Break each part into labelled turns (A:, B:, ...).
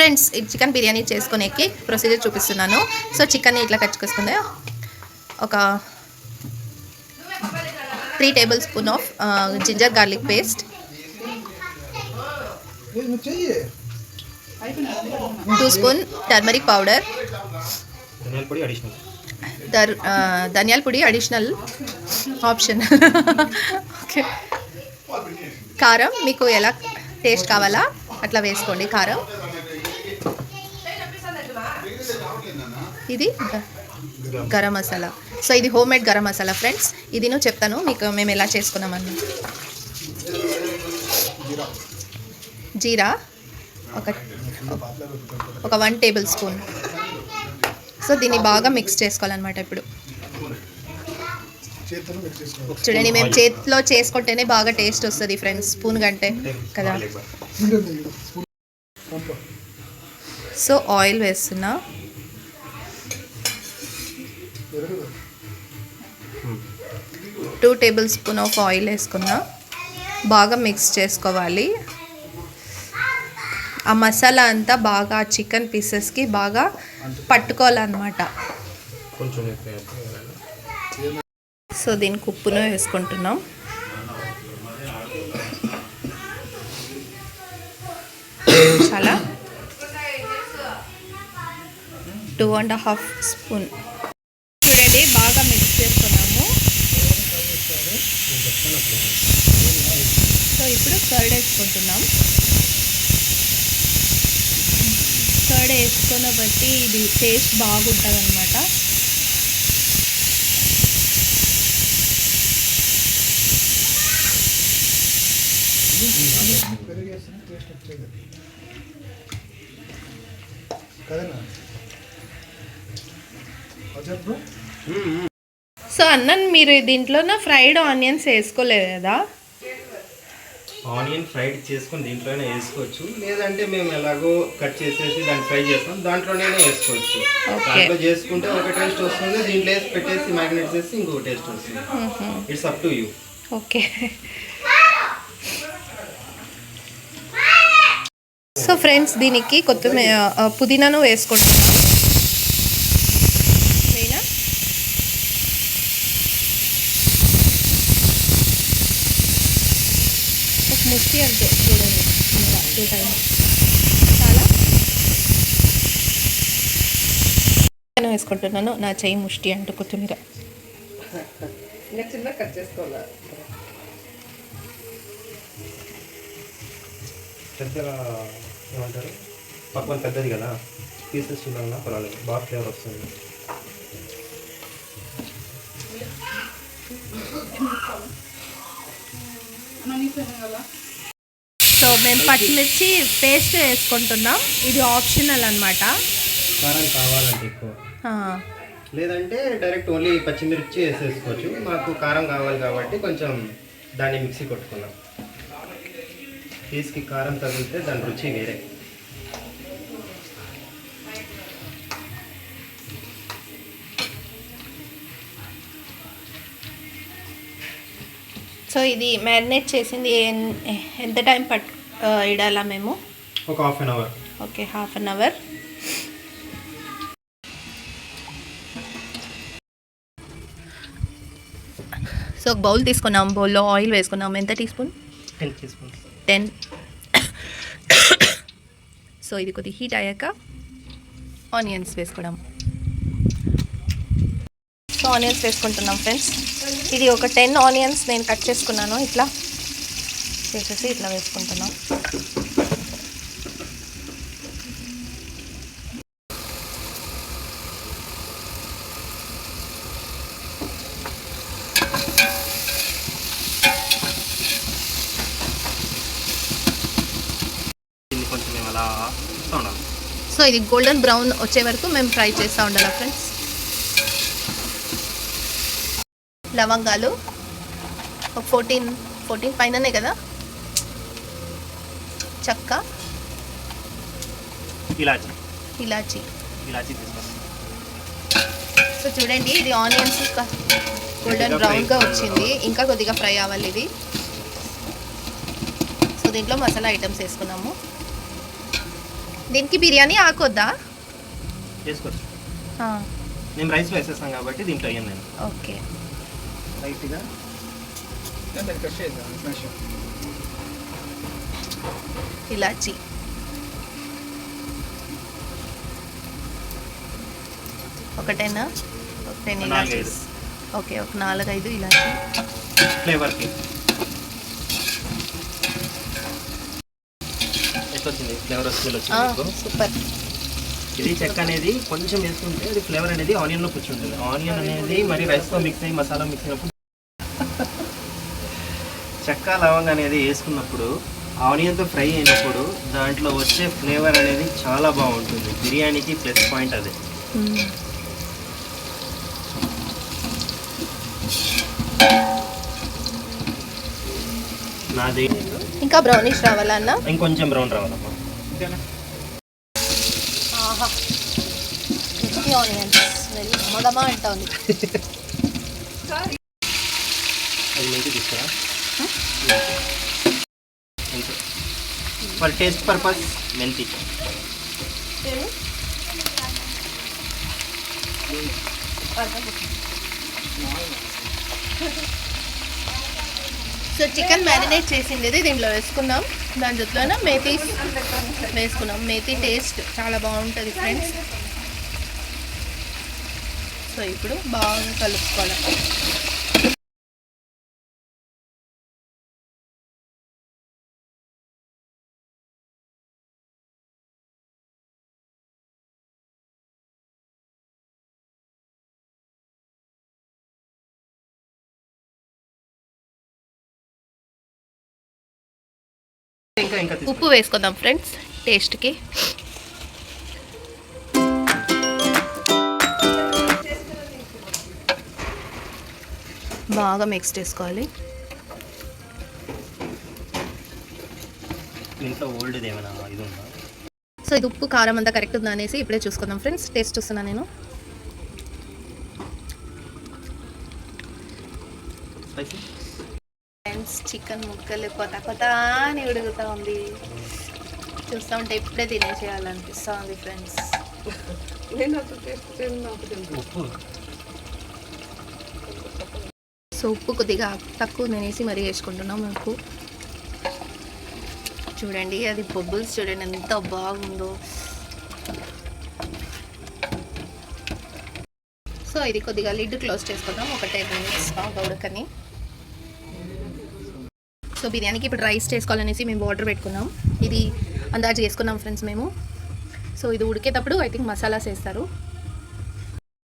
A: Friends ఈ chicken biryani చేసుకునేకి procedure చూపిస్తున్నాను. సో చికెన్ ఇట్లా కట్ చేసుకుంది ఒక three table spoon of ginger garlic paste two spoon turmeric powder
B: ధనియాల పొడి అడిషనల్
A: ఆప్షన్ ఓకే కారం మీకు ఎలా టేస్ట్ కావాలా? అట్లా వేసుకోండి కారం. ఇది గరం మసాలా. సో ఇది home made garam masala friends. ఇది నువ్వు చెప్తాను మీకు మేము ఎలా చేసుకున్నామని జీరా ఒక ఒక వన్ టేబుల్ స్పూన్. సో దీన్ని బాగా మిక్స్ చేసుకోవాలన్నమాట ఇప్పుడు. చూడండి మేము చేతిలో చేసుకుంటేనే బాగా టేస్ట్ వస్తుంది ఫ్రెండ్స్. స్పూన్ కంటే కదా. సో ఆయిల్ వేస్తున్నా. Two table spoon of oil వేసుకున్నా బాగా మిక్స్ చేసుకోవాలి. ఆ మసాలా అంతా బాగా చికెన్ పీసెస్కి బాగా పట్టుకోవాలన్నమాట. సో దీనికి ఉప్పును వేసుకుంటున్నాం. చాలా టూ అండ్ హాఫ్ స్పూన్ చూడండి బాగా మిక్స్ చేసుకున్నాము సో ఇప్పుడు కర్డ్ వేసుకుంటున్నాం. కర్డ్ వేసుకున్న బట్టి ఇది టేస్ట్ బాగుంటుంది అనమాట
C: పెరిగేసిన టేస్ట్
A: సో అన్నం మీరు దీంట్లోన ఫ్రైడ్ ఆనియన్స్ వేసుకోలేదు కదా?
B: ఆనియన్ ఫ్రైడ్ చేసుకొని దీంట్లోనే వేసుకోవచ్చు. లేదంటే మేము ఎలాగో కట్ చేసేసి దాన్ని ఫ్రై చేస్తాం. దాంట్లోనే వేసుకోవచ్చు. దాంట్లో చేసుకుంటే ఒక టేస్ట్ వస్తుంది. దీంట్లో వేసి పెట్టేసి మ్యాగ్నేట్ చేసి ఇంకొక టేస్ట్ వస్తుంది. It's up to you
A: okay. So friends దీనికి కొత్తిమీర పుదీనాను వేసుకుంటున్నాం ముష్టి అంతే చూడండి. ఇంకా టూ టైమ్స్. చాలా. నేను వేసుకుంటున్నాను. నా చెయ్యి ముష్టి అంటూ కొత్తిమీర.
C: ఇంకా చిన్న కట్ చేసుకోవాలా?
B: పెద్దగా ఏమంటారు? పక్కన పెద్దది కదా. పీసెస్ చిన్నగా పర్వాలేదు. బాగా ఫ్లేవర్ వస్తుంది.
A: సో మేము పచ్చిమిర్చి పేస్ట్ వేసుకుంటున్నాం. ఇది ఆప్షనల్ అనమాట
B: కారం కావాలంటే ఎక్కువ. లేదంటే డైరెక్ట్ ఓన్లీ పచ్చిమిర్చి వేసేసుకోవచ్చు. మాకు కారం కావాలి కాబట్టి కొంచెం దాన్ని మిక్సీ కొట్టుకున్నాం. పీస్కి కారం తగిలితే దాని రుచి వేరే.
A: సో ఇది మ్యారినేట్ చేసింది ఎంత టైం పట్ ఆ, ఇడాలా మేము.
B: ఒక half an hour.
A: Okay half an hour. So ఒక బౌల్ తీసుకున్నాం బౌల్లో ఆయిల్ వేసుకున్నాం. ఎంత teaspoon?
B: Ten teaspoons.
A: Ten. So ఇది కొద్దిగా హీట్ అయ్యాక ఆనియన్స్ వేసుకోవడం. సో ఆనియన్స్ వేసుకుంటున్నాం ఫ్రెండ్స్. ఇది ఒక టెన్ ఆనియన్స్ నేను కట్ చేసుకున్నాను ఇట్లా. చేసేసి ఇట్లా వేసుకుంటున్నాం. సో ఇది గోల్డెన్ బ్రౌన్ వచ్చే వరకు మేము ఫ్రై చేస్తూ ఉండాలి ఫ్రెండ్స్ లవంగాలు ఫోర్టీన్ ఫోర్టీన్ పైననే కదా? చెక్క
B: ఇలాచి.
A: ఇలాచి.
B: ఇలాచి తీసుకొస్తాం.
A: సో చూడండి ఇది ఆనియన్స్ గోల్డెన్ బ్రౌన్గా వచ్చింది. ఇంకా కొద్దిగా ఫ్రై అవ్వాలి ఇది. సో దీంట్లో మసాలా ఐటమ్స్ వేసుకున్నాము. దీనికి బిర్యానీ ఆకొద్దా
B: చేసుకోవచ్చు
A: ఆ,
B: నేను రైస్లో వేసేస్తాను కాబట్టి దీంట్లో అయ్యాను నేను
A: ఓకే.
B: లైట్గా.
A: ఇలాచి. ఒకటేనా? ఒక టెన్
B: నాలుగైదు.
A: ఇలాచీస్ ఓకే ఒక నాలుగైదు ఇలాచి.
B: ఫ్లేవర్కి. ఫ్లేవర్ వచ్చింది మీకు?
A: సూపర్.
B: ఇది చెక్క అనేది కొంచెం వేసుకుంటే అది ఫ్లేవర్ అనేది ఆనియన్లో కూర్చుంటుంది. ఆనియన్ అనేది మరి రైస్తో మిక్స్ అయ్యి మసాలా మిక్స్ అయినప్పుడు చెక్క లవంగ అనేది వేసుకున్నప్పుడు ఆనియన్తో ఫ్రై అయినప్పుడు దాంట్లో వచ్చే ఫ్లేవర్ అనేది చాలా బాగుంటుంది. బిర్యానీకి ప్లస్ పాయింట్ అదే. నాది
A: ఇంకా బ్రౌనిష్ రావాలన్నా
B: ఇంకొంచెం బ్రౌన్ రావాలమ్మా అది తీసుకురా. ఫర్ టేస్ట్ పర్పస్ మెంతి.
A: సో చికెన్ మ్యారినేట్ చేసింది ఇది దీంట్లో వేసుకున్నాం దాని జొత్తులోన మేతి? వేసుకున్నాం మేతి టేస్ట్ చాలా బాగుంటుంది ఫ్రెండ్స్. సో ఇప్పుడు బాగా కలుపుకోవాలి.
B: ఇంకా ఇంకా తీసుకో.
A: ఉప్పు వేసుకుందాం ఫ్రెండ్స్ టేస్ట్కి బాగా మిక్స్ చేసుకోవాలి
B: ఇంట్లో ఓల్డ్ ఏమైనా ఇది ఉందా
A: సో ఇది ఉప్పు కారం అంతా కరెక్ట్ ఉందా అనేసి ఇప్పుడే చూసుకుందాం ఫ్రెండ్స్ టేస్ట్ చూస్తున్నా నేను
B: స్పైసీ
A: ఫ్రెండ్స్ చికెన్ ముక్కలు కొత్త కొత్త అని ఉడుకుతా ఉంది. చూస్తూ ఉంటే ఇప్పుడే తినేసేయాలనిపిస్తూ ఉంది ఫ్రెండ్స్ సో ఉప్పు కొద్దిగా తక్కువ తినేసి మరీ వేసుకుంటున్నాం ఉప్పు. చూడండి అది బొబ్బుల్స్ చూడండి ఎంత బాగుందో. సో ఇది కొద్దిగా లిడ్ క్లోజ్ చేసుకుందాం ఒక టెన్ మినిట్స్ బాగా ఉడకని సో బిర్యానీకి ఇప్పుడు రైస్ చేసుకోవాలనేసి మేము వాటర్ పెట్టుకున్నాం. ఇది అందాజు చేసుకున్నాం ఫ్రెండ్స్ మేము. సో ఇది ఉడికేటప్పుడు ఐ థింక్ మసాలాస్ వేస్తారు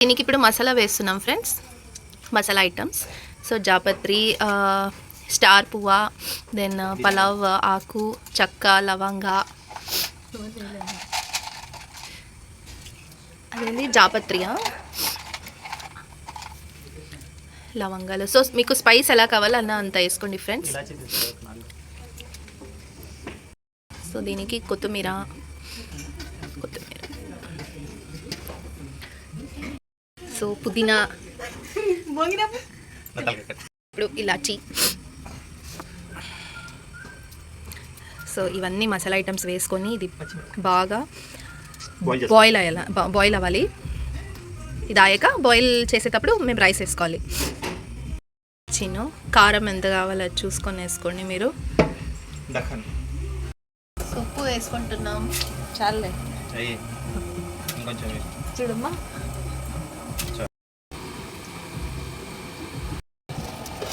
A: దీనికి ఇప్పుడు మసాలా వేస్తున్నాం ఫ్రెండ్స్ మసాలా ఐటమ్స్ సో జాపత్రి స్టార్ పువ్వ దెన్ పలావ్ ఆకు చెక్క లవంగ. అదేంటి జాపత్రియా? లవంగాలు. సో మీకు స్పైస్ ఎలా కావాలన్నా అంత వేసుకోండి ఫ్రెండ్స్ సో దీనికి కొత్తిమీర. కొత్తిమీర. సో పుదీనా. ఇప్పుడు ఇలాచి. సో ఇవన్నీ మసాలా ఐటమ్స్ వేసుకొని ఇది బాగా
B: బాయిల్
A: అయ్యాల బాయిల్ అవ్వాలి. ఇది అయ్యాక బాయిల్ చేసేటప్పుడు మేము రైస్ వేసుకోవాలి. చిన్న కారం ఎంత కావాలో అది చూసుకొని వేసుకోండి మీరు. ఉప్పు వేసుకుంటున్నాం. చాలే. చూడమ్మా.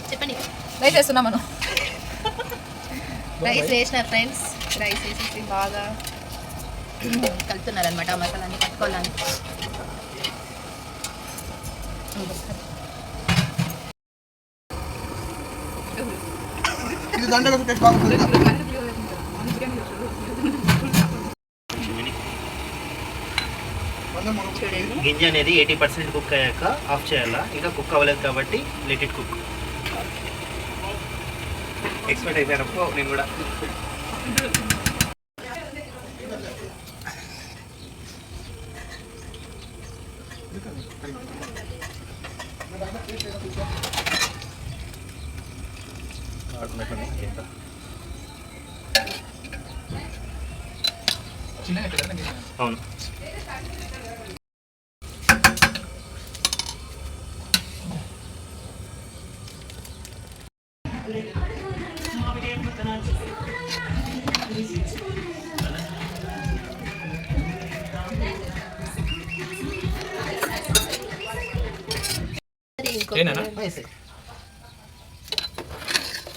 A: చెప్పండి.
D: రైస్ వేస్తున్నాం మనం.
A: రైస్ వేసిన ఫ్రెండ్స్ రైస్ వేసేసి బాగా కలుపుతున్నారు అనమాట మసాలాన్ని కట్టుకోవాలని.
C: ఇది దండగా టేస్ట్ బాగుంటుంది
B: గింజ అనేది ఎయిటీ పర్సెంట్ కుక్ అయ్యాక ఆఫ్ చేయాలా? ఇంకా కుక్ అవ్వలేదు కాబట్టి లెట్ ఇట్ కుక్ ఎక్స్పర్ట్ అయిపోయారప్పో నేను కూడా అవును.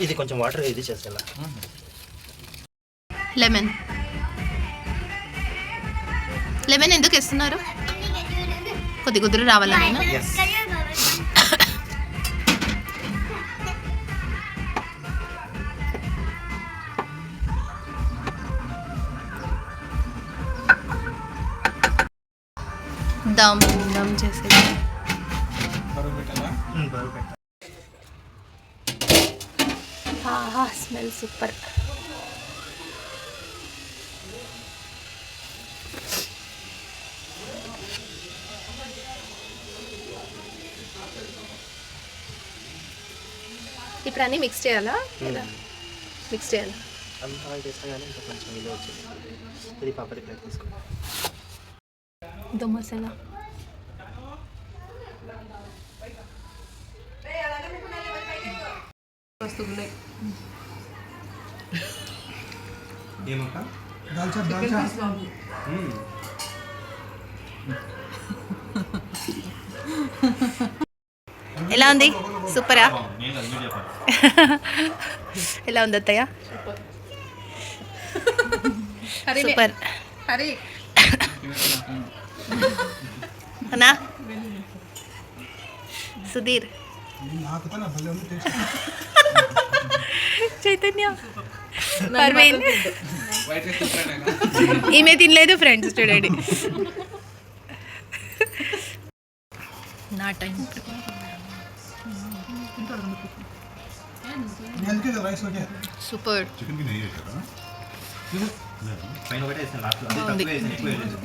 B: ఇది కొంచెం వాటర్ ఇది చేసేలా.
A: లెమన్. లెమన్ ఎందుకు ఇస్తున్నారు కొద్ది కుదురు రావాలని
B: ఎస్
A: దమ్ దమ్ చేసేది. Smell super. ఇప్పుడు అన్నీ మిక్స్ చేయాలా లేదా? మిక్స్ చేయాలా?
B: అంతా చేస్తా కానీ ఇంకా కొంచెం ఇది వచ్చింది. ఇది పాపడి ప్లేట్ తీసుకో.
A: దమ్ మసాలా.
C: వస్తున్నాయి.
B: ఏమక్క?
C: దాల్చా దాల్చా.
A: ఎలా ఉంది? సూపరా? ఎలా ఉంది అత్తయ్య సూపర్
C: హరి
A: అన్నా సుధీర్
C: నాకు తన భలే ఉంది టేస్ట్
A: చైతన్య పర్వీన్ ఈమె తినలేదు ఫ్రెండ్స్ చూడండి నా టైం
C: ఎందుకే రైస్ ఓకే?
A: సూపర్.
D: చికెన్కి నెయ్యి వేసారా
B: పైన ఒకటే వేసాను లాస్ట్
A: బాగుంది.
B: ఎక్కువ వేయలేదు.